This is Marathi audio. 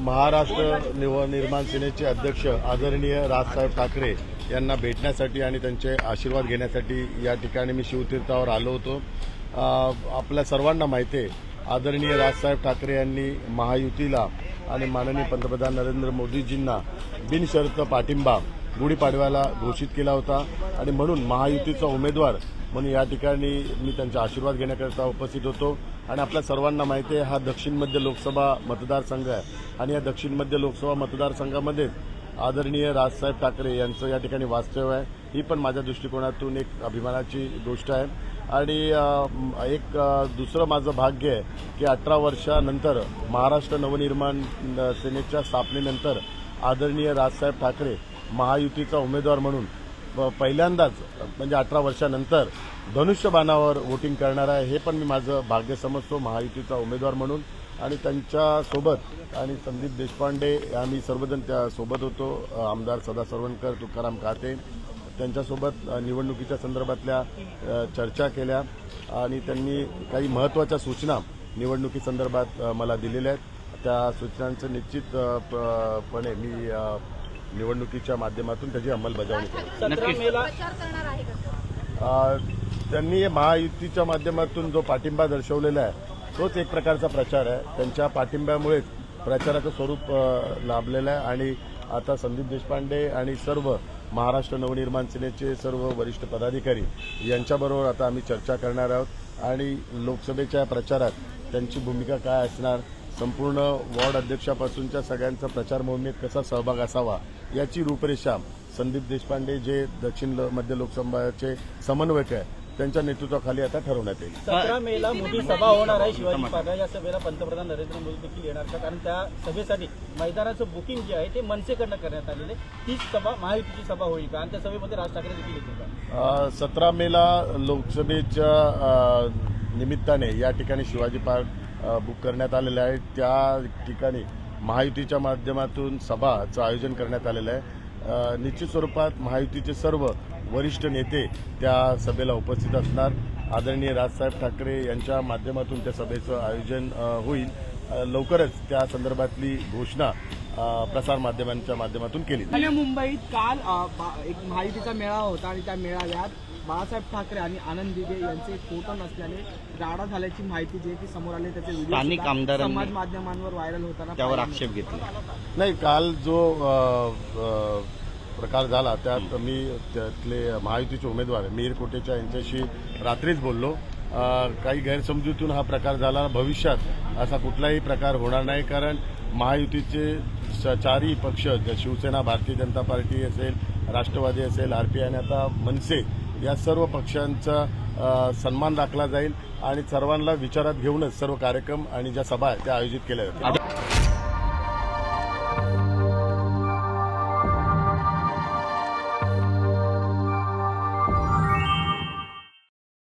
महाराष्ट्र निर्माण सेनेचे अध्यक्ष आदरणीय राजसाहेब ठाकरे यांना भेटण्यासाठी आणि त्यांचे आशीर्वाद घेण्यासाठी या ठिकाणी मी शिवतीर्थावर आलो होतो. आपल्या सर्वांना माहिती आहे आदरणीय राजसाहेब ठाकरे यांनी महायुतीला आणि माननीय पंतप्रधान नरेंद्र मोदीजींना बिनशर्त पाठिंबा गुढीपाडव्याला घोषित केला होता. आणि म्हणून महायुतीचा उमेदवार म्हणून या ठिकाणी मी त्यांचा आशीर्वाद घेण्याकरिता उपस्थित होतो. आणि आपल्या सर्वांना माहिती आहे हा दक्षिण मध्य लोकसभा मतदारसंघ आहे. आणि या दक्षिण मध्य लोकसभा मतदारसंघामध्येच आदरणीय राजसाहेब ठाकरे यांचं या ठिकाणी वास्तव्य आहे. ही पण माझ्या दृष्टिकोनातून एक अभिमानाची गोष्ट आहे. आणि एक दुसरं माझं भाग्य आहे की अठरा वर्षानंतर महाराष्ट्र नवनिर्माण सेनेच्या स्थापनेनंतर आदरणीय राजसाहेब ठाकरे महायुतीचा उमेदवार म्हणून प- पहिल्यांदाच म्हणजे अठरा वर्षानंतर धनुष्यबाणावर वोटिंग करणार आहे. हे पण मी माझं भाग्य समजतो. महायुतीचा उमेदवार म्हणून. आणि त्यांच्यासोबत आणि संदीप देशपांडे आम्ही सर्वजण त्या सोबत होतो. आमदार सदा सरवणकर तुकाराम काते त्यांच्यासोबत निवडणुकीच्या संदर्भातल्या चर्चा केल्या. आणि त्यांनी काही महत्त्वाच्या सूचना निवडणुकीसंदर्भात मला दिलेल्या आहेत. त्या सूचनांचं निश्चित अ, प- पणे मी निवडणुकीच्या माध्यमातून त्याची अंमलबजावणी करेन. त्यांनी महायुतीच्या माध्यमातून जो पाठिंबा दर्शवलेला आहे तोच एक प्रकारचा प्रचार आहे. त्यांच्या पाठिंब्यामुळेच प्रचाराचं स्वरूप लाभलेलं आहे. आणि आता संदीप देशपांडे आणि सर्व महाराष्ट्र नवनिर्माण सेनेचे सर्व वरिष्ठ पदाधिकारी यांच्याबरोबर आता आम्ही चर्चा करणार आहोत. आणि लोकसभेच्या प्रचारात त्यांची भूमिका काय असणार संपूर्ण वॉर्ड अध्यक्षापासूनच्या सगळ्यांचा प्रचार मोहिमेत कसा सहभाग असावा याची रूपरेषा संदीप देशपांडे जे दक्षिण मध्य लोकसभाचे समन्वयक आहे त्यांच्या नेतृत्वाखाली आता ठरवण्यात येईल. सतरा मेला मोठी सभा होणार आहे शिवाजी पार्कला या सभेला पंतप्रधान नरेंद्र मोदी देखील येणार का कारण त्या सभेसाठी मैदानाचं बुकिंग जे आहे ते मनसेकडनं करण्यात आलेलं आहे. तीच सभा महायुतीची सभा होईल का? आणि त्या सभेमध्ये राज ठाकरे देखील येतील का? सतरा मेला लोकसभेच्या निमित्ताने या ठिकाणी शिवाजी पार्क बुक करण्यात आलेलं आहे. त्या ठिकाणी महायुतीच्या माध्यमातून सभाचं आयोजन करण्यात आलेलं आहे. निश्चित स्वरूपात महायुतीचे सर्व वरिष्ठ नेते त्या सभेला उपस्थित असणार. आदरणीय राजसाहेब ठाकरे यांच्या माध्यमातून त्या सभेचं आयोजन होईल. लवकरच त्या संदर्भातली घोषणा अ, प्रसारमाध्यमांच्या माध्यमातून केली मुंबईत काल एक महायुतीचा मेळावा होता आणि त्या मेळाव्यात बाळासाहेब ठाकरे आणि आनंद दिघे यांचे फोटो नसल्याने राडा झाल्याची माहिती जी आहे ती समोर आली त्याचे व्हिडिओ स्थानिक सुद्धा आमदारांनी समाज माध्यमांवर व्हायरल होताना त्यावर आक्षेप घेतला. नाही काल जो प्रकार झाला त्यात मी त्यातले महायुतीचे उमेदवार मिहीर कोटेचा यांच्याशी रात्रीच बोललो. काही गैरसमजुतीतून हा प्रकार झाला. भविष्यात असा कुठलाही प्रकार होणार नाही कारण महायुतीचे स- चारही पक्ष ज- शिवसेना भारतीय जनता पार्टी असेल राष्ट्रवादी असेल आर पी आय आणि आता मनसे या सर्व पक्षांचा सन्मान राखला जाईल आणि सर्वांना विचारात घेऊनच सर्व कार्यक्रम आणि ज्या सभा आहेत त्या आयोजित केल्या जातील.